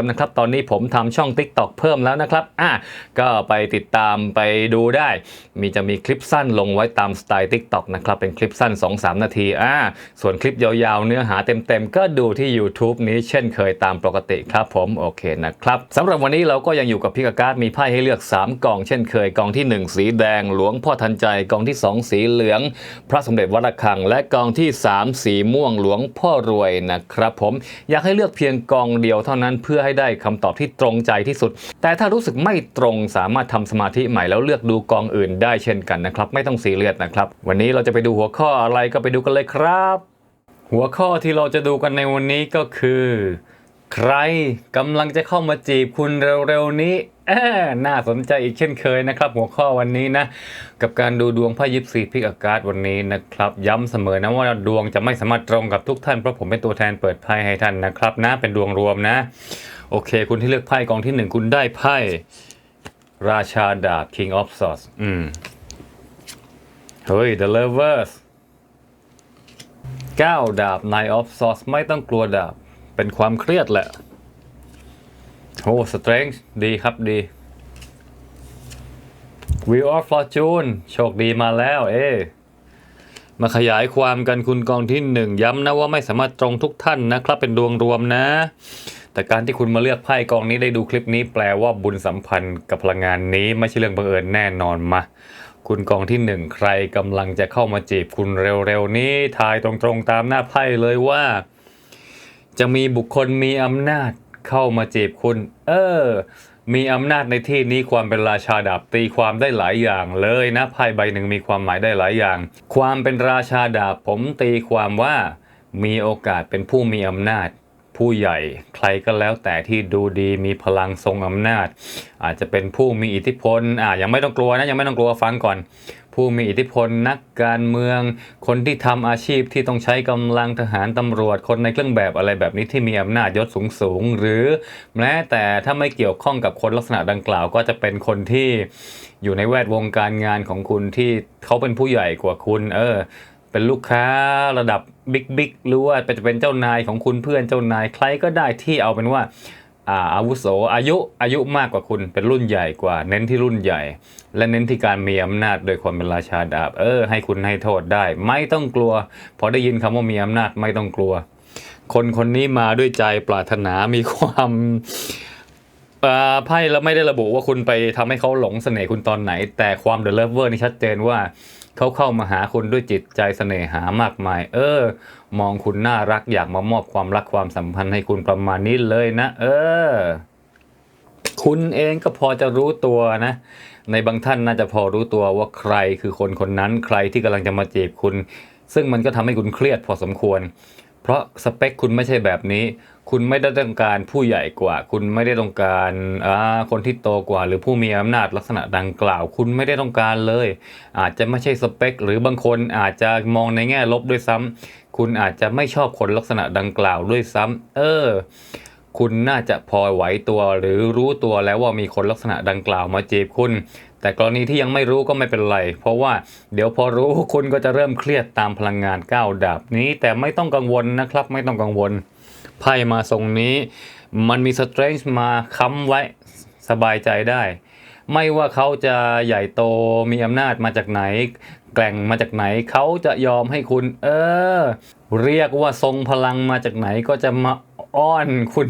มนะครับ ตอนนี้ผมทำช่อง TikTok เพิ่มแล้วนะครับอะก็ไปติดตามไปดูได้ มีจะมีคลิปสั้นลงไว้ตามสไตล์ TikTok นะครับ เป็นคลิปสั้น 2-3 นาทีอ่าส่วนคลิปยาวๆ เนื้อหาเต็มๆ ก็ดูที่ YouTube นี้เช่นเคยตามปกติครับผมโอเคนะครับสำหรับวันนี้เราก็ยังอยู่กับพี่กบการ์ดมีไพ่ให้เลือก 3กล่องเช่นเคยกองที่ 1 สีแดง หลวงพ่อทันใจกองที่ 2 สีเหลือง พระสมเด็จวัดระฆัง และกองที่ 3 สีม่วงหลวงพ่อรวยนะครับผมอยากให้เลือกเพียงกองเดียวเท่านั้นเพื่อให้ได้คำตอบที่ตรงใจที่สุด แต่ถ้ารู้สึกไม่ตรงสามารถทำสมาธิใหม่แล้วเลือกดูกองอื่นได้เช่นกันนะครับ ไม่ต้องซีเรียสนะครับ วันนี้เราจะไปดูหัวข้ออะไรก็ไปดูกันเลยครับ หัวข้อที่เราจะดูกันในวันนี้ก็คือ ใครกำลังจะเข้ามาจีบคุณเร็วๆนี้น่าสนใจอีกเช่นเคยนะครับ หัวข้อวันนี้นะ กับการดูดวงไพ่ยิปซีพิกอากาศวันนี้นะครับ ย้ำเสมอนะว่าดวงจะไม่สามารถตรงกับทุกท่านเพราะผมเป็นตัวแทนเปิดไพ่ให้ท่านนะครับนะเป็นดวงรวมนะ โอเค คุณที่เลือกไพ่กองที่หนึ่งคุณได้ไพ่ราชาดาบ King of Swords อืมเฮ้ย The Lovers เก้าดาบ Knight of Swords ไม่ต้องกลัวดาบ เป็นความเครียดแหละ โอ้ Strength ดีครับดี Wheel of Fortune โชคดีมาแล้ว เอ๊มาขยายความกันคุณกองที่หนึ่งย้ำนะว่าไม่สามารถตรงทุกท่านนะครับ เป็นดวงรวมนะ แต่การที่คุณมาเลือกไพ่กองนี้ได้ดูคลิปนี้แปลว่าบุญสัมพันธ์กับพลังงานนี้ไม่ใช่เรื่องบังเอิญแน่นอนมา คุณกองที่หนึ่งใครกำลังจะเข้ามาจีบคุณเร็วๆนี้ทายตรงๆตามหน้าไพ่เลยว่า จะมีบุคคลมีอำนาจเข้ามาจีบคุณ เออ มีอำนาจในที่นี้ความเป็นราชาดาบตีความได้หลายอย่างเลยนะไพ่ใบหนึ่งมีความหมายได้หลายอย่าง ความเป็นราชาดาบผมตีความว่า มีโอกาสเป็นผู้มีอำนาจ ผู้ใหญ่ใครก็แล้วแต่ที่ดูดีมีพลังทรงอำนาจ อาจจะเป็นผู้มีอิทธิพลอ่ายังไม่ต้องกลัวนะยังไม่ต้องกลัวฟังก่อน ผู้มีอิทธิพลนักการเมือง คนที่ทำอาชีพที่ต้องใช้กำลังทหารตำรวจ คนในเครื่องแบบอะไรแบบนี้ที่มีอำนาจยศสูงสูงๆหรือแม้แต่ถ้าไม่เกี่ยวข้องกับคนลักษณะดังกล่าว ก็จะเป็นคนที่อยู่ในแวดวงการงานของคุณที่เขาเป็นผู้ใหญ่กว่าคุณ เออเป็นลูกค้าระดับบิ๊กบิ๊กหรือว่าจะเป็นเจ้านายของคุณเพื่อนเจ้านายใครก็ได้ที่เอาเป็นว่า อาอาวุโสอายุอายุมากกว่าคุณเป็นรุ่นใหญ่กว่า เน้นที่รุ่นใหญ่ และเน้นที่การมีอำนาจโดยความเป็นราชาดาบ เออ ให้คุณให้โทษได้ ไม่ต้องกลัว พอได้ยินคำว่ามีอำนาจไม่ต้องกลัว คนคนนี้มาด้วยใจปรารถนามีความอ่าไพ่แล้วไม่ได้ระบุว่าคุณไปทำให้เขาหลงเสน่ห์คุณตอนไหน แต่ความเด e เลเวอร์นี่ชัดเจนว่าเขาเข้ามาหาคุณด้วยจิตใจเสน่หามากมาย เออ มองคุณน่ารักอยากมามอบความรักความสัมพันธ์ให้คุณประมาณนี้เลยนะ เออ คุณเองก็พอจะรู้ตัวนะ ในบางท่านน่าจะพอรู้ตัวว่าใครคือคนคนนั้น ใครที่กำลังจะมาจีบคุณ ซึ่งมันก็ทำให้คุณเครียดพอสมควร เพราะสเปคคุณไม่ใช่แบบนี้ คุณไม่ได้ต้องการผู้ใหญ่กว่า คุณไม่ได้ต้องการอ่าคนที่โตกว่า หรือผู้มีอำนาจลักษณะดังกล่าว คุณไม่ได้ต้องการเลย อาจจะไม่ใช่สเปค หรือบางคนอาจจะมองในแง่ลบด้วยซ้ำ คุณอาจจะไม่ชอบคนลักษณะดังกล่าวด้วยซ้ำเออ คุณน่าจะพอไหวตัวหรือรู้ตัวแล้วว่ามีคนลักษณะดังกล่าวมาจีบคุณ แต่กรณีที่ยังไม่รู้ก็ไม่เป็นไร เพราะว่าเดี๋ยวพอรู้คุณก็จะเริ่มเครียดตามพลังงานก้าวดาบนี้ แต่ไม่ต้องกังวลนะครับ ไม่ต้องกังวลไพ่มาทรงนี้ มันมีสเตรนจ์มาค้ำไว้สบายใจได้ ไม่ว่าเขาจะใหญ่โตมีอำนาจมาจากไหน แกล่งมาจากไหนเขาจะยอมให้คุณ เออ เรียกว่าทรงพลังมาจากไหนก็จะมาอ้อนคุณ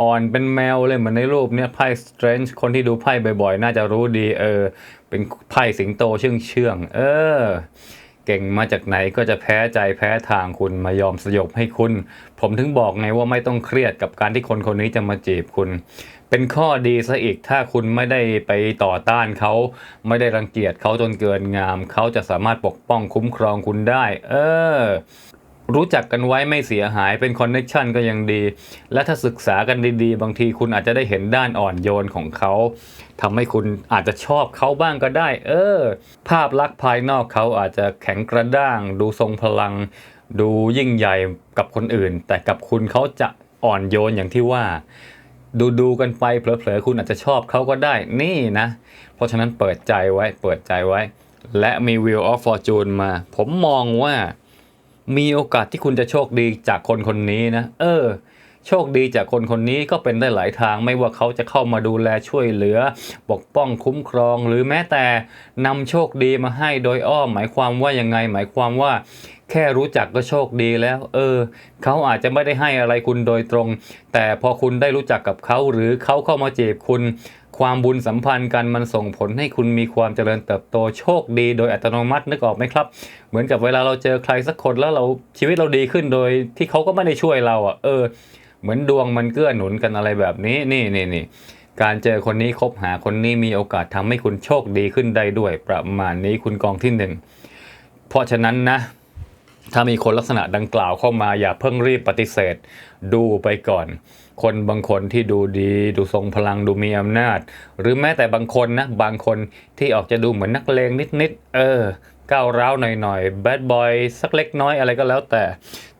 อ่อนเป็นแมวเลยเหมือนในรูปเนี่ยไพ่ Strange คนที่ดูไพ่บ่อยๆ น่าจะรู้ดี เออ เป็นไพ่สิงโตเชื่องเชื่อง เออ เก่งมาจากไหนก็จะแพ้ใจแพ้ทางคุณมายอมสยบให้คุณ ผมถึงบอกไงว่าไม่ต้องเครียดกับการที่คนคนนี้จะมาจีบคุณ เป็นข้อดีซะอีกถ้าคุณไม่ได้ไปต่อต้านเขาไม่ได้รังเกียจเขาจนเกินงาม เขาจะสามารถปกป้องคุ้มครองคุณได้ เออ รู้จักกันไว้ไม่เสียหายเป็นคอนเน็ชันก็ยังดี และถ้าศึกษากันดีๆ บางทีคุณอาจจะได้เห็นด้านอ่อนโยนของเขาทำให้คุณอาจจะชอบเขาบ้างก็ได้ เออ ภาพลักษณ์ภายนอกเขาอาจจะแข็งกระด้าง ดูทรงพลัง ดูยิ่งใหญ่กับคนอื่น แต่กับคุณเขาจะอ่อนโยนอย่างที่ว่า ดูดูๆกันไปเผลอๆคุณอาจจะชอบเขาก็ได้นี่นะ เพราะฉะนั้นเปิดใจไว้เปิดใจไว้ และมี Wheel of Fortune มา ผมมองว่ามีโอกาสที่คุณจะโชคดีจากคนคนนี้นะ เออ โชคดีจากคนคนนี้ก็เป็นได้หลายทาง ไม่ว่าเขาจะเข้ามาดูแลช่วยเหลือ ปกป้องคุ้มครอง หรือแม้แต่นำโชคดีมาให้โดยอ้อมหมายความว่ายังไง หมายความว่า แค่รู้จักก็โชคดีแล้ว เออ เขาอาจจะไม่ได้ให้อะไรคุณโดยตรง แต่พอคุณได้รู้จักกับเขาหรือเขาเข้ามาจีบคุณ ความบุญสัมพันธ์กันมันส่งผลให้คุณมีความเจริญเติบโตโชคดีโดยอัตโนมัตินึกออกไหมครับ เหมือนกับเวลาเราเจอใครสักคนแล้วเราชีวิตเราดีขึ้นโดยที่เขาก็ไม่ได้ช่วยเราอะ เออ เหมือนดวงมันเกื้อหนุนกันอะไรแบบนี้ นี่นี่นี่การเจอคนนี้คบหาคนนี้มีโอกาสทำให้คุณโชคดีขึ้นได้ด้วยประมาณนี้คุณกองที่หนึ่งเพราะฉะนั้นนะ ถ้ามีคนลักษณะดังกล่าวเข้ามาอย่าเพิ่งรีบปฏิเสธ ดูไปก่อน คนบางคนที่ดูดี ดูทรงพลังดูมีอำนาจ หรือแม้แต่บางคนนะ บางคนที่ออกจะดูเหมือนนักเลงนิดๆเออก้าวร้าวหน่อยๆแบดบอยสักเล็กน้อยอะไรก็แล้วแต่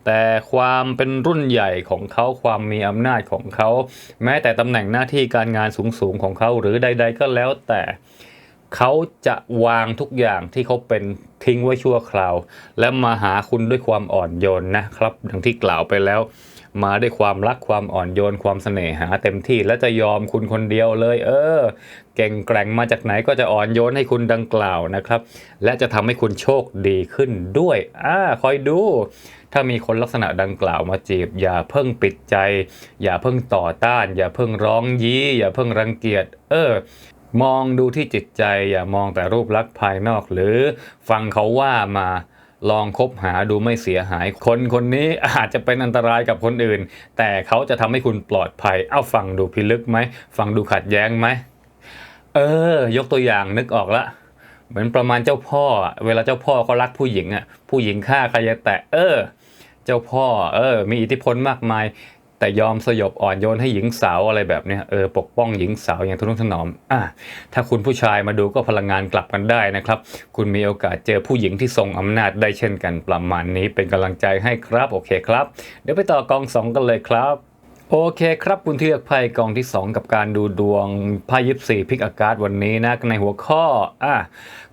แต่ความเป็นรุ่นใหญ่ของเขาความมีอำนาจของเขา แม้แต่ตำแหน่งหน้าที่การงานสูงๆของเขาหรือใด ๆ ก็แล้วแต่ เขาจะวางทุกอย่างที่เขาเป็นทิ้งไว้ชั่วคราว และมาหาคุณด้วยความอ่อนโยนนะครับดังที่กล่าวไปแล้ว มาด้วยความรักความอ่อนโยนความเสน่หาเต็มที่และจะยอมคุณคนเดียวเลย เออ เก่งแกร่งมาจากไหนก็จะอ่อนโยนให้คุณดังกล่าวนะครับ และจะทำให้คุณโชคดีขึ้นด้วยอ่าคอยดู ถ้ามีคนลักษณะดังกล่าวมาจีบ อย่าเพิ่งปิดใจ อย่าเพิ่งต่อต้าน อย่าเพิ่งร้องยี้อย่าเพิ่งรังเกียจเออ มองดูที่จิตใจอย่ามองแต่รูปลักษณ์ภายนอก หรือฟังเขาว่ามาลองคบหาดูไม่เสียหาย คนคนนี้อาจจะเป็นอันตรายกับคนอื่น แต่เขาจะทำให้คุณปลอดภัย เอาฟังดูพิลึกไหมฟังดูขัดแย้งไหมเออยกตัวอย่างนึกออกละเหมือนประมาณเจ้าพ่อ เวลาเจ้าพ่อเขารักผู้หญิงอะผู้หญิงฆ่าใครจะแตะเออ เจ้าพ่อ เออ มีอิทธิพลมากมาย แต่ยอมสยบอ่อนโยนให้หญิงสาวอะไรแบบนี้เออปกป้องหญิงสาวอย่างทุนถนอมอะถ้าคุณผู้ชายมาดูก็พลังงานกลับกันได้นะครับ คุณมีโอกาสเจอผู้หญิงที่ทรงอำนาจได้เช่นกันประมาณนี้เป็นกำลังใจให้ครับโอเคครับ เดี๋ยวไปต่อกองสองกันเลยครับ โอเคครับคุณเลือกไพ่กองที่ 2 กับการดูดวงไพ่ยิปซีพิกอากาศวันนี้นะ ในหัวข้ออะ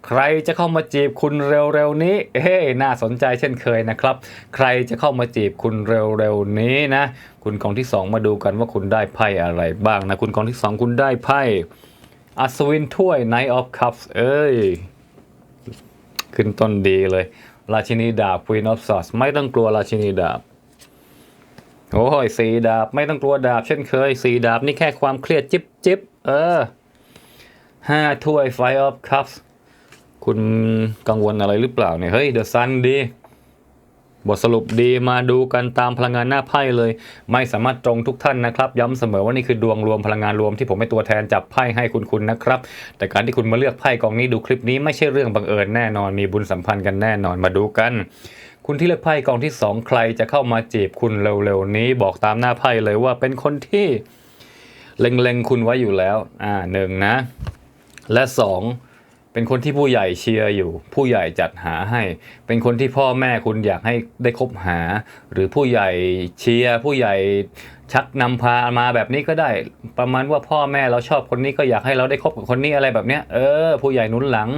ใครจะเข้ามาจีบคุณเร็วๆนี้เฮ้น่าสนใจเช่นเคยนะครับ ใครจะเข้ามาจีบคุณเร็วๆนี้นะ คุณกองที่ 2 มาดูกันว่าคุณได้ไพ่อะไรบ้างนะคุณกองที่ 2 คุณได้ไพ่อัศวินถ้วย Knight of Cups เอ้ย ขึ้นต้นดีเลย ราชินีดาบ Queen of Swords ไม่ต้องกลัวราชินีดาบ โอ้ยสีดาบไม่ต้องกลัวดาบเช่นเคยสีดาบนี่แค่ความเครียดจิบจิบเออห้าถ้วย Five of Cups คุณกังวลอะไรหรือเปล่าเนี่ย เฮ้ย The Sun ดีบทสรุปดีมาดูกันตามพลังงานหน้าไพ่เลย ไม่สามารถตรงทุกท่านนะครับ ย้ำเสมอว่านี่คือดวงรวมพลังงานรวมที่ผมเป็นตัวแทนจับไพ่ให้คุณคุณนะครับ แต่การที่คุณมาเลือกไพ่กองนี้ดูคลิปนี้ไม่ใช่เรื่องบังเอิญแน่นอนมีบุญสัมพันธ์กันแน่นอนมาดูกัน คุณที่เลือกไพ่กองที่สองใครจะเข้ามาจีบคุณเร็วๆนี้ บอกตามหน้าไพ่เลยว่าเป็นคนที่เล็งๆคุณไว้อยู่แล้ว อ่าหนึ่งนะ และสองเป็นคนที่ผู้ใหญ่เชียร์อยู่ ผู้ใหญ่จัดหาให้ เป็นคนที่พ่อแม่คุณอยากให้ได้คบหา หรือผู้ใหญ่เชียร์ผู้ใหญ่ ชักนำพามาแบบนี้ก็ได้ ประมาณว่าพ่อแม่เราชอบคนนี้ก็อยากให้เราได้คบกับคนนี้อะไรแบบเนี้ยเออ ผู้ใหญ่หนุนหลัง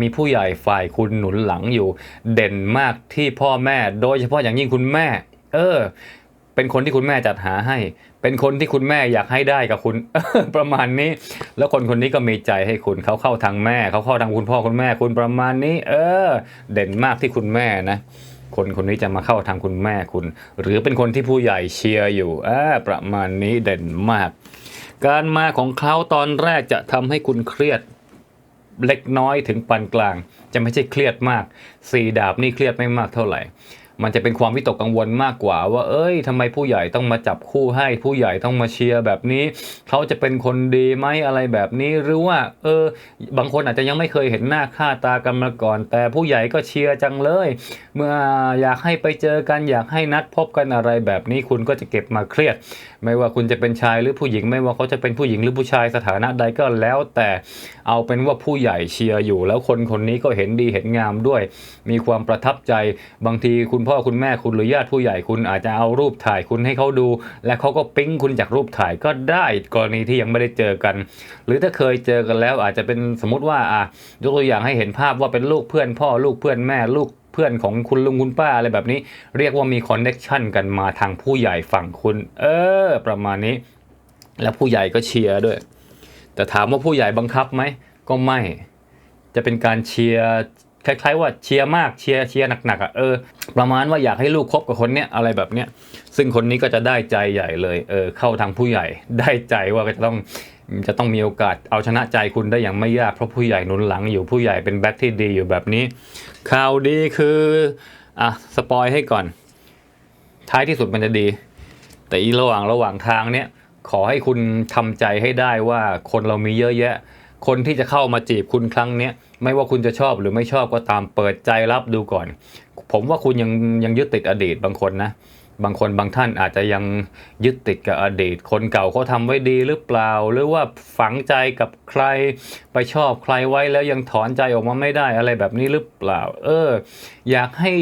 มีผู้ใหญ่ฝ่ายคุณหนุนหลังอยู่ เด่นมากที่พ่อแม่ โดยเฉพาะอย่างยิ่งคุณแม่ เออ เป็นคนที่คุณแม่จัดหาให้ เป็นคนที่คุณแม่อยากให้ได้กับคุณประมาณนี้ แล้วคนคนนี้ก็มีใจให้คุณเขาเข้าทางแม่เขาเข้าทางคุณพ่อคุณแม่คุณประมาณนี้ เออ เด่นมากที่คุณแม่นะ คนคนนี้จะมาเข้าทางคุณแม่คุณ หรือเป็นคนที่ผู้ใหญ่เชียร์อยู่อ่าประมาณนี้เด่นมาก การมาของเขาตอนแรกจะทำให้คุณเครียดเล็กน้อยถึงปานกลาง จะไม่ใช่เครียดมากสี่ดาบนี่เครียดไม่มากเท่าไหร่ มันจะเป็นความวิตกกังวลมากกว่า ว่า เอ้ยทำไมผู้ใหญ่ต้องมาจับคู่ให้ ผู้ใหญ่ต้องมาเชียร์แบบนี้ เขาจะเป็นคนดีไหมอะไรแบบนี้ หรือว่า เออ บางคนอาจจะยังไม่เคยเห็นหน้าค่าตากันมาก่อน แต่ผู้ใหญ่ก็เชียร์จังเลย เมื่ออยากให้ไปเจอกันอยากให้นัดพบกันอะไรแบบนี้คุณก็จะเก็บมาเครียด ไม่ว่าคุณจะเป็นชายหรือผู้หญิง ไม่ว่าเขาจะเป็นผู้หญิงหรือผู้ชายสถานะใดก็แล้วแต่เอาเป็นว่าผู้ใหญ่เชียร์อยู่ แล้วคนคนนี้ก็เห็นดีเห็นงามด้วย มีความประทับใจบางทีคุณพ่อคุณแม่คุณหรือญาติผู้ใหญ่คุณอาจจะเอารูปถ่ายคุณให้เขาดู และเขาก็ปิ๊งคุณจากรูปถ่ายก็ได้กรณีที่ยังไม่ได้เจอกัน หรือถ้าเคยเจอกันแล้วอาจจะเป็นสมมติว่าอะยกตัวอย่างให้เห็นภาพว่าเป็นลูกเพื่อนพ่อลูกเพื่อนแม่ลูกเพื่อนของคุณลุงคุณป้าอะไรแบบนี้ เรียกว่ามีคอนเน็ชันกันมาทางผู้ใหญ่ฝั่งคุณ เออ ประมาณนี้ แล้วผู้ใหญ่ก็เชียร์ด้วย แต่ถามว่าผู้ใหญ่บังคับไหม ก็ไม่ จะเป็นการเชียร์ คล้ายๆว่าเชียร์มากเชียร์เชียร์หนักๆอะเออประมาณว่าอยากให้ลูกคบกับคนเนี้ยอะไรแบบเนี้ยซึ่งคนนี้ก็จะได้ใจใหญ่เลยเออเข้าทางผู้ใหญ่ได้ใจว่าก็จะต้องจะต้องมีโอกาสเอาชนะใจคุณได้อย่างไม่ยากเพราะผู้ใหญ่หนุนหลังอยู่ผู้ใหญ่เป็นแบ็คที่ดีอยู่แบบนี้ข่าวดีคืออะสปอยให้ก่อน ท้ายที่สุดมันจะดี แต่อีระหว่างระหว่างทางเนี้ยขอให้คุณทำใจให้ได้ว่าคนเรามีเยอะแยะ คนที่จะเข้ามาจีบคุณครั้งเนี้ย ไม่ว่าคุณจะชอบหรือไม่ชอบก็ตามเปิดใจรับดูก่อน ผมว่าคุณยังยังยึดติดอดีตบางคนนะ บางคนบางท่านอาจจะยังยึดติดกับอดีต คนเก่าเขาทำไว้ดีหรือเปล่า หรือว่าฝังใจกับใครไปชอบใครไว้แล้วยังถอนใจออกมาไม่ได้อะไรแบบนี้หรือเปล่า เออ อยากให้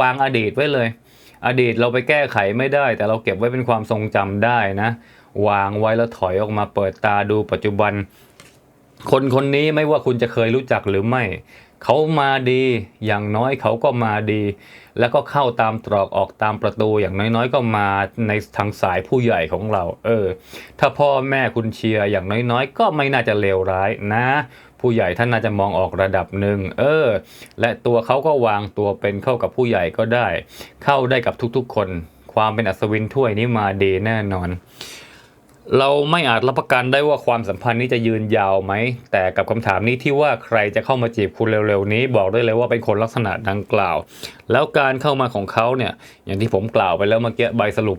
วางอดีตไว้เลย อดีตเราไปแก้ไขไม่ได้ แต่เราเก็บไว้เป็นความทรงจำได้นะ วางไว้แล้วถอยออกมาเปิดตาดูปัจจุบัน คนคนนี้ไม่ว่าคุณจะเคยรู้จักหรือไม่ เขามาดีอย่างน้อยเขาก็มาดี แล้วก็เข้าตามตรอกออกตามประตูอย่างน้อยๆ ก็มาในทางสายผู้ใหญ่ของเรา เออ ถ้าพ่อแม่คุณเชียร์อย่างน้อยๆ ก็ไม่น่าจะเลวร้ายนะ ผู้ใหญ่ท่านน่าจะมองออกระดับหนึ่งเออ และตัวเขาก็วางตัวเป็นเข้ากับผู้ใหญ่ก็ได้ เข้าได้กับทุกๆคน ความเป็นอัศวินถ้วยนี้มาดีแน่นอน เราไม่อาจรับประกันได้ว่าความสัมพันธ์นี้จะยืนยาวไหม แต่กับคำถามนี้ที่ว่าใครจะเข้ามาจีบคุณเร็วๆนี้ บอกได้เลยว่าเป็นคนลักษณะดังกล่าว แล้วการเข้ามาของเขาเนี่ย อย่างที่ผมกล่าวไปแล้วเมื่อกี้ใบสรุป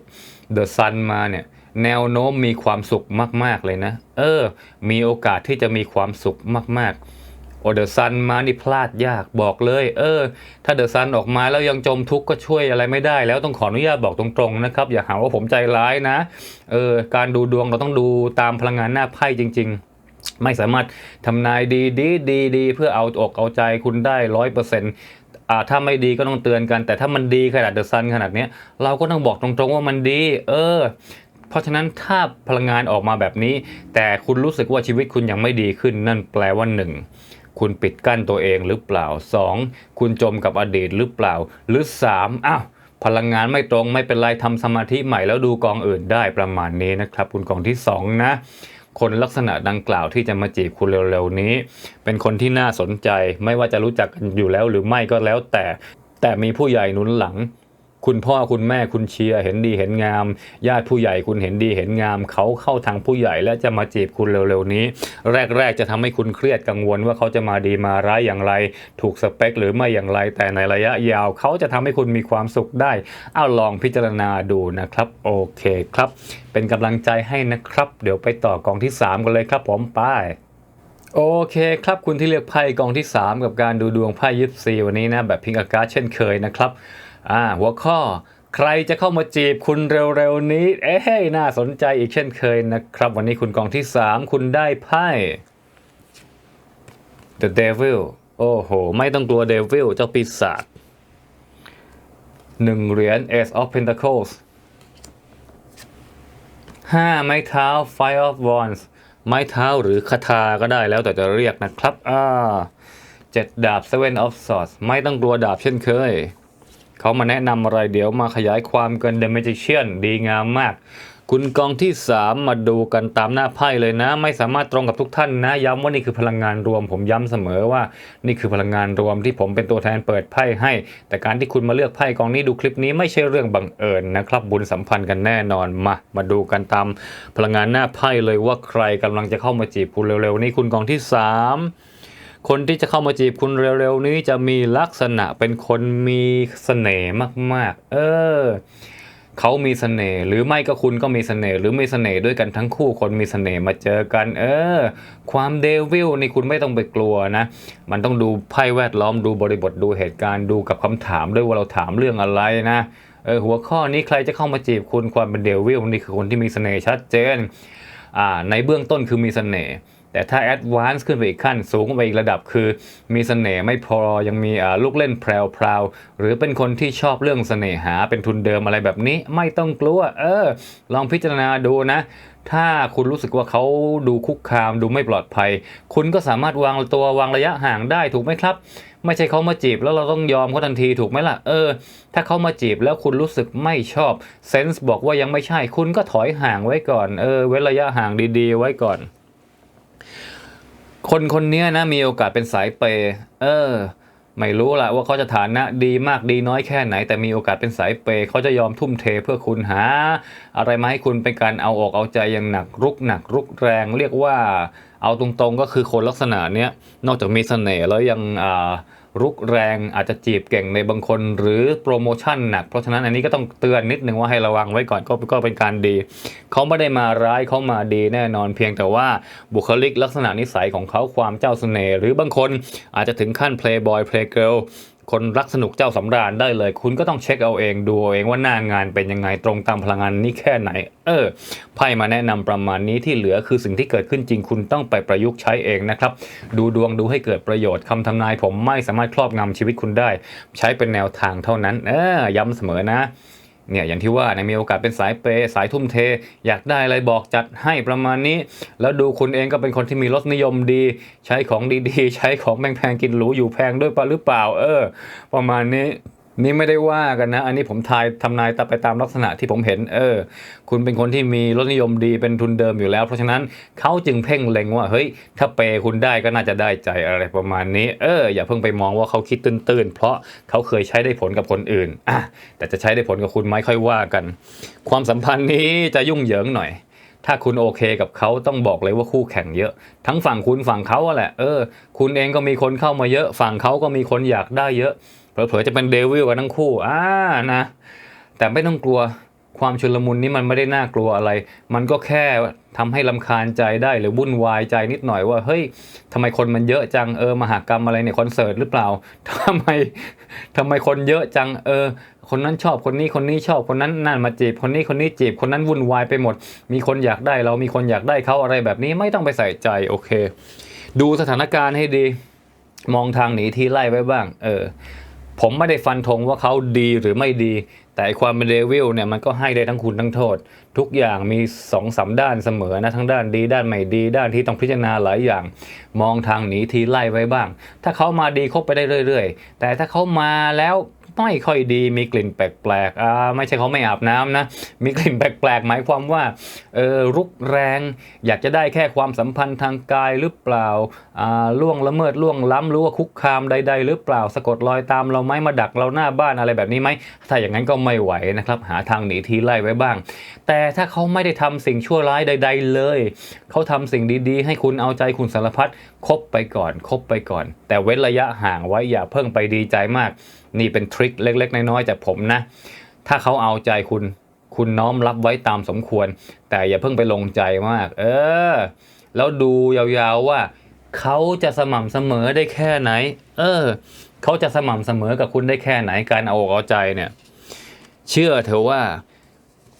เดอะซันมาเนี่ย แนวโน้มมีความสุขมากๆเลยนะ เออ มีโอกาสที่จะมีความสุขมากๆ โอเดอะซันมานี่พลาดยากบอกเลย เออ ถ้าเดอะซันออกมาแล้วยังจมทุกข์ก็ช่วยอะไรไม่ได้ แล้วต้องขออนุญาตบอกตรงๆนะครับ อย่าหาว่าผมใจร้ายนะ เออ การดูดวงเราต้องดูตามพลังงานหน้าไพ่จริง ๆ ไม่สามารถทำนายดีดีดีดีเพื่อเอาอกเอาใจคุณได้ร้อยเปอร์เซ็นต์่าถ้าไม่ดีก็ต้องเตือนกัน แต่ถ้ามันดีขนาดเดอะซันขนาดนี้เราก็ต้องบอกตรงๆว่ามันดี เออ เพราะฉะนั้นถ้าพลังงานออกมาแบบนี้ แต่คุณรู้สึกว่าชีวิตคุณยังไม่ดีขึ้นนั่นแปลว่าหนึ่ง คุณปิดกั้นตัวเองหรือเปล่า 2. คุณจมกับอดีตหรือเปล่า หรือ 3. อ้าวพลังงานไม่ตรงไม่เป็นไรทำสมาธิใหม่แล้วดูกองอื่นได้ประมาณนี้นะครับ คุณกองที่ 2 นะคนลักษณะดังกล่าวที่จะมาจีบคุณเร็วๆนี้ เป็นคนที่น่าสนใจไม่ว่าจะรู้จักกันอยู่แล้วหรือไม่ก็แล้วแต่ แต่มีผู้ใหญ่หนุนหลัง คุณพ่อคุณแม่คุณเชียร์เห็นดีเห็นงาม ญาติผู้ใหญ่คุณเห็นดีเห็นงาม เขาเข้าทางผู้ใหญ่และจะมาจีบคุณเร็วๆนี้ แรกๆจะทำให้คุณเครียดกังวลว่าเขาจะมาดีมาร้ายอย่างไร ถูกสเปคหรือไม่อย่างไรแต่ในระยะยาว เขาจะทำให้คุณมีความสุขได้เอาลองพิจารณาดูนะครับ โอเคครับ เป็นกำลังใจให้นะครับ เดี๋ยวไปต่อกองที่ 3 กันเลยครับผมไปโอเคครับคุณที่เลือกไพ่กองที่ 3 กับการดูดวงไพ่ยิปซีวันนี้นะแบบพิงอากาศเช่นเคยนะครับ อ่าหัวข้อใครจะเข้ามาจีบคุณเร็วๆนี้ เอ้ยน่าสนใจอีกเช่นเคยนะครับ วันนี้คุณกองที่ 3 คุณได้ไพ่ The Devil โอ้โห ไม่ต้องกลัว Devil เจ้าปีศาจหนึ่งเหรียญ Ace of Pentacles ห้าไม้เท้า Five of Wands ไม้เท้าหรือคาถาก็ได้แล้วแต่จะเรียกนะครับ อ่าเจ็ดดาบ Seven of Swords ไม่ต้องกลัวดาบเช่นเคย เขามาแนะนำอะไรเดี๋ยวมาขยายความกัน The Magician ดีงามมาก คุณกองที่ 3 มาดูกันตามหน้าไพ่เลยนะ ไม่สามารถตรงกับทุกท่านนะ ย้ำว่านี่คือพลังงานรวม ผมย้ำเสมอว่า นี่คือพลังงานรวมที่ผมเป็นตัวแทนเปิดไพ่ให้ แต่การที่คุณมาเลือกไพ่กองนี้ดูคลิปนี้ไม่ใช่เรื่องบังเอิญนะครับ บุญสัมพันธ์กันแน่นอนมา มาดูกันตามพลังงานหน้าไพ่เลยว่าใครกำลังจะเข้ามาจีบคุณเร็วๆ นี้คุณกองที่ 3 คนที่จะเข้ามาจีบคุณเร็วๆนี้จะมีลักษณะเป็นคนมีเสน่ห์มากๆ เออเขามีเสน่ห์หรือไม่ก็คุณก็มีเสน่ห์หรือมีเสน่ห์ด้วยกันทั้งคู่คนมีเสน่ห์มาเจอกัน เออ ความเดวิลนี่คุณไม่ต้องไปกลัวนะ มันต้องดูไพ่แวดล้อมดูบริบทดูเหตุการณ์ดูกับคำถามด้วยว่าเราถามเรื่องอะไรนะเออหัวข้อนี้ใครจะเข้ามาจีบคุณความเป็นเดวิลนี่คือคนที่มีเสน่ห์ชัดเจนอ่าในเบื้องต้นคือมีเสน่ห์ แต่ถ้าแอดวานซ์ขึ้นไปอีกขั้นสูงไปอีกระดับคือ มีเสน่ห์ไม่พอยังมีลูกเล่นแพรวๆหรือเป็นคนที่ชอบเรื่องเสน่หาเป็นทุนเดิมอะไรแบบนี้ไม่ต้องกลัว เออ ลองพิจารณาดูนะ ถ้าคุณรู้สึกว่าเขาดูคุกคามดูไม่ปลอดภัย คุณก็สามารถวางตัววางระยะห่างได้ถูกไหมครับ ไม่ใช่เขามาจีบแล้วเราต้องยอมเขาทันทีถูกไหมล่ะเออ ถ้าเขามาจีบแล้วคุณรู้สึกไม่ชอบเซนส์บอกว่ายังไม่ใช่ คุณก็ถอยห่างไว้ก่อนเออเว้นระยะห่างดี ๆ ไว้ก่อน คนคนนี้นะมีโอกาสเป็นสายเปย์เออ ไม่รู้ละว่าเขาจะฐานะดีมากดีน้อยแค่ไหน แต่มีโอกาสเป็นสายเปย์เขาจะยอมทุ่มเทเพื่อคุณหา อะไรมาให้คุณเป็นการเอาออกเอาใจอย่างหนักรุกหนักรุกแรง เรียกว่าเอาตรงๆก็คือคนลักษณะเนี้ยนอกจากมีเสน่ห์แล้วยังอ่า รุกแรงอาจจะจีบเก่งในบางคน หรือโปรโมชั่นหนัก เพราะฉะนั้นอันนี้ก็ต้องเตือนนิดนึงว่าให้ระวังไว้ก่อนก็ก็เป็นการดี เขาไม่ได้มาร้ายเขามาดีแน่นอนเพียงแต่ว่าบุคลิกลักษณะนิสัยของเขาความเจ้าเสน่ห์หรือบางคนอาจจะถึงขั้นเพลย์บอยเพลย์เกิล คนรักสนุกเจ้าสำราญได้เลย คุณก็ต้องเช็คเอาเองดูเอาเองว่าหน้างานเป็นยังไงตรงตามพลังงานนี้แค่ไหน เออไพ่มาแนะนำประมาณนี้ที่เหลือคือสิ่งที่เกิดขึ้นจริงคุณต้องไปประยุกต์ใช้เองนะครับ ดูดวงดูให้เกิดประโยชน์คำทำนายผมไม่สามารถครอบงำชีวิตคุณได้ ใช้เป็นแนวทางเท่านั้น เออย้ำเสมอนะ เนี่ยอย่างที่ว่าเนี่ยมีโอกาสเป็นสายเปย์สายทุ่มเท อยากได้อะไรบอกจัดให้ประมาณนี้ แล้วดูคุณเองก็เป็นคนที่มีรสนิยมดี ใช้ของดีๆ ใช้ของแพงๆกินหรูอยู่แพงด้วยปะหรือเปล่า เออ ประมาณนี้ นี่ไม่ได้ว่ากันนะ อันนี้ผมทายทำนายตามไปตามลักษณะที่ผมเห็น เออ คุณเป็นคนที่มีรสนิยมดีเป็นทุนเดิมอยู่แล้ว เพราะฉะนั้นเขาจึงเพ่งเล็งว่า เฮ้ย ถ้าเปย์คุณได้ก็น่าจะได้ใจอะไรประมาณนี้ เออ อย่าเพิ่งไปมองว่าเขาคิดตื้นๆ เพราะเขาเคยใช้ได้ผลกับคนอื่น อะ แต่จะใช้ได้ผลกับคุณไหมค่อยว่ากัน ความสัมพันธ์นี้จะยุ่งเหยิงหน่อยถ้าคุณโอเคกับเขาต้องบอกเลยว่าคู่แข่งเยอะ ทั้งฝั่งคุณฝั่งเขาแหละ เออ คุณเองก็มีคนเข้ามาเยอะ ฝั่งเขาก็มีคนอยากได้เยอะ เผลอๆจะเป็นเดวิลกันทั้งคู่อ่านะ แต่ไม่ต้องกลัวความชุลมุนนี้มันไม่ได้น่ากลัวอะไร มันก็แค่ทำให้ลำคาญใจได้หรือวุ่นวายใจนิดหน่อยว่าเฮ้ยทำไมคนมันเยอะจังเออมหากรรมอะไรเนี่ยคอนเสิร์ตหรือเปล่าทำไมทำไมคนเยอะจังเออ คนนั้นชอบคนนี้คนนี้ชอบคนนั้นนั่นมาจีบคนนี้คนนี้จีบคนนั้นวุ่นวายไปหมด มีคนอยากได้เรามีคนอยากได้เขาอะไรแบบนี้ไม่ต้องไปใส่ใจโอเค ดูสถานการณ์ให้ดี มองทางหนีทีไล่ไว้บ้าง เออ ผมไม่ได้ฟันธงว่าเขาดีหรือไม่ดี แต่ความเป็นเดวิลเนี่ยมันก็ให้ได้ทั้งคุณทั้งโทษ ทุกอย่างมีสองสามด้านเสมอนะทั้งด้านดีด้านไม่ดีด้านที่ต้องพิจารณาหลายอย่าง มองทางหนีทีไล่ไว้บ้าง ถ้าเขามาดีคบไปได้เรื่อย ๆ แต่ถ้าเขามาแล้ว ไม่ค่อยดี มีกลิ่นแปลกๆอ่าไม่ใช่เขาไม่อาบน้ำนะ มีกลิ่นแปลกๆ หมายความว่าเออรุกแรง อยากจะได้แค่ความสัมพันธ์ทางกายหรือเปล่าอ่าล่วงละเมิดล่วงล้ำหรือว่าคุกคามใด ๆ หรือเปล่าสะกดรอยตามเราไหมมาดักเราหน้าบ้านอะไรแบบนี้ไหมถ้าอย่างนั้นก็ไม่ไหวนะครับ หาทางหนีทีไล่ไว้บ้าง แต่ถ้าเขาไม่ได้ทำสิ่งชั่วร้ายใด ๆ เลย เขาทำสิ่งดีๆ ให้คุณเอาใจคุณสารพัดคบไปก่อนคบไปก่อน แต่เว้นระยะห่างไว้อย่าเพิ่งไปดีใจมาก นี่เป็นทริคเล็ก ๆ น้อยๆจากผมนะ ถ้าเขาเอาใจคุณ คุณน้อมรับไว้ตามสมควร แต่อย่าเพิ่งไปลงใจมาก เออ แล้วดูยาวๆว่าเขาจะสม่ำเสมอได้แค่ไหน เออ เขาจะสม่ำเสมอกับคุณได้แค่ไหน การเอาอกเอาใจเนี่ย เชื่อเถอะว่า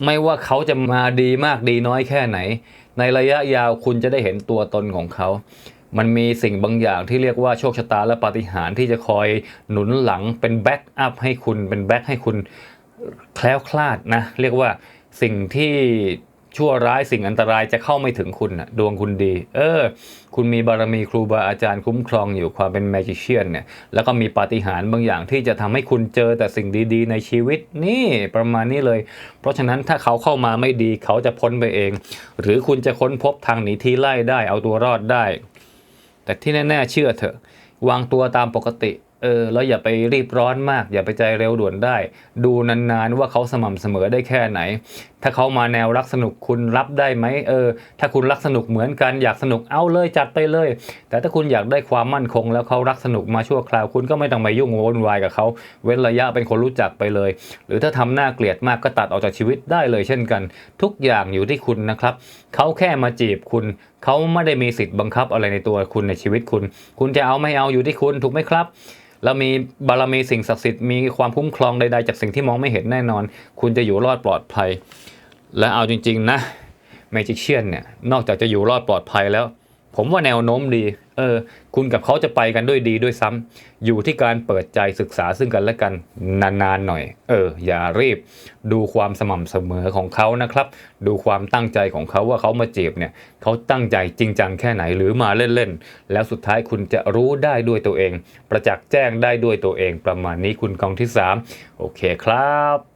ไม่ว่าเขาจะมาดีมากดีน้อยแค่ไหน ในระยะยาวคุณจะได้เห็นตัวตนของเขา มันมีสิ่งบางอย่างที่เรียกว่าโชคชะตาและปาฏิหาริย์ที่จะคอยหนุนหลังเป็นแบ็กอัพให้คุณเป็นแบ็กให้คุณแคล้วคลาดนะเรียกว่าสิ่งที่ชั่วร้ายสิ่งอันตรายจะเข้าไม่ถึงคุณนะดวงคุณดี เออ คุณมีบารมีครูบาอาจารย์คุ้มครองอยู่ความเป็นแมจิเชียนเนี่ยแล้วก็มีปาฏิหาริย์บางอย่างที่จะทำให้คุณเจอแต่สิ่งดีๆ ในชีวิตนี่ประมาณนี้เลย เพราะฉะนั้นถ้าเขาเข้ามาไม่ดีเขาจะพ้นไปเอง หรือคุณจะค้นพบทางหนีทีไล่ได้เอาตัวรอดได้ แต่ที่แน่ๆเชื่อเถอะ วางตัวตามปกติเออแล้วอย่าไปรีบร้อนมาก อย่าไปใจเร็วด่วนได้ ดูนานๆว่าเขาสม่ำเสมอได้แค่ไหน ถ้าเขามาแนวรักสนุกคุณรับได้ไหมเออ ถ้าคุณรักสนุกเหมือนกันอยากสนุกเอาเลยจัดไปเลย แต่ถ้าคุณอยากได้ความมั่นคง แล้วเขารักสนุกมาชั่วคราวคุณก็ไม่ต้องไปยุ่งวุ่นวายกับเขาเว้นระยะเป็นคนรู้จักไปเลย หรือถ้าทำหน้าเกลียดมากก็ตัดออกจากชีวิตได้เลยเช่นกัน ทุกอย่างอยู่ที่คุณนะครับเขาแค่มาจีบคุณ เขาไม่ได้มีสิทธิ์บังคับอะไรในตัวคุณในชีวิตคุณ คุณจะเอาไม่เอาอยู่ที่คุณถูกไหมครับ แล้วมีบารมีสิ่งศักดิ์สิทธิ์มีความคุ้มครองใดๆจากสิ่งที่มองไม่เห็นแน่นอน คุณจะอยู่รอดปลอดภัย และเอาจริง ๆ นะแมจิเชียนเนี่ยนอกจากจะอยู่รอดปลอดภัยแล้ว ผมว่าแนวโน้มดีเออ คุณกับเขาจะไปกันด้วยดีด้วยซ้ำอยู่ที่การเปิดใจศึกษาซึ่งกันและกันนานๆหน่อย เออ อย่ารีบ ดูความสม่ำเสมอของเขานะครับ ดูความตั้งใจของเขาว่าเขามาจีบเนี่ยเขาตั้งใจจริงจังแค่ไหนหรือมาเล่นๆ แล้วสุดท้ายคุณจะรู้ได้ด้วยตัวเอง ประจักษ์แจ้งได้ด้วยตัวเอง ประมาณนี้คุณกองที่ 3 โอเคครับ